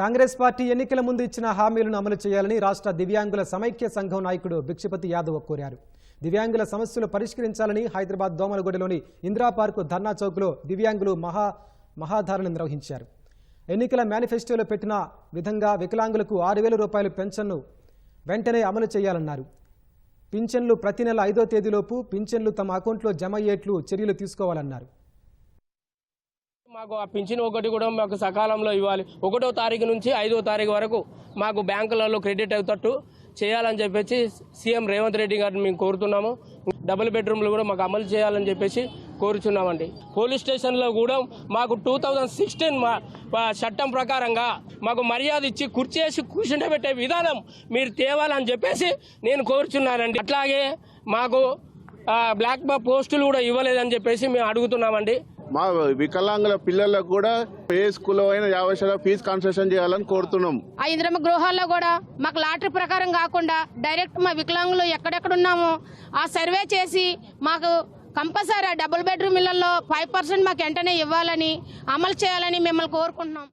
Congress party ఎన్నికల ముందు ఇచ్చిన హామీలను అమలు చేయాలని రాష్ట్ర దివ్యాంగుల సమైక్య సంఘం నాయకుడు భిక్షపతి యాదవ్ కోరారు. దివ్యాంగుల సమస్యలు పరిష్కరించాలని హైదరాబాద్ దోమలగూడలోని ఇందిరా పార్కు ధర్నా చౌక్లో దివ్యాంగులు మహా మహాధారణ నిర్వహించారు. ఎన్నికల మేనిఫెస్టోలో పెట్టిన విధంగా వికలాంగులకు ఆరు వేల రూపాయలు పెన్షన్ను వెంటనే అమలు చేయాలన్నారు. పింఛన్లు ప్రతి నెల ఐదో తేదీలోపు పింఛన్లు తమ అకౌంట్లో జమ అయ్యేట్లు చర్యలు తీసుకోవాలన్నారు. మాకు ఆ పింఛన్ ఒకటి కూడా మాకు సకాలంలో ఇవ్వాలి. ఒకటో తారీఖు నుంచి ఐదో తారీఖు వరకు మాకు బ్యాంకులలో క్రెడిట్ అవుతట్టు చేయాలని చెప్పేసి సీఎం రేవంత్ రెడ్డి గారిని మేము కోరుతున్నాము. డబుల్ బెడ్రూమ్లు కూడా మాకు అమలు చేయాలని చెప్పేసి కోరుచున్నామండి. పోలీస్ స్టేషన్లో కూడా మాకు టూ థౌజండ్ సిక్స్టీన్ చట్టం ప్రకారంగా మాకు మర్యాద ఇచ్చి కుర్చేసి కూర్చుండబెట్టే విధానం మీరు తేవాలని చెప్పేసి నేను కోరుచున్నానండి. అట్లాగే మాకు బ్లాక్ పోస్టులు కూడా ఇవ్వలేదని చెప్పేసి మేము అడుగుతున్నామండి. మా వికలాంగుల పిల్లలకు కూడా ఏ స్కూల్లో అయినా యాభై శాతం ఫీజు కన్సెషన్ చేయాలని కోరుతున్నాం. ఆ ఇంద్రమ్మ గృహాల్లో కూడా మాకు లాటరీ ప్రకారం కాకుండా డైరెక్ట్ మా వికలాంగులు ఎక్కడెక్కడ ఉన్నామో ఆ సర్వే చేసి మాకు కంపల్సరీ డబుల్ బెడ్రూమ్ ఇళ్ళలో ఫైవ్ పర్సెంట్ మాకు వెంటనే ఇవ్వాలని అమలు చేయాలని మిమ్మల్ని కోరుకుంటున్నాం.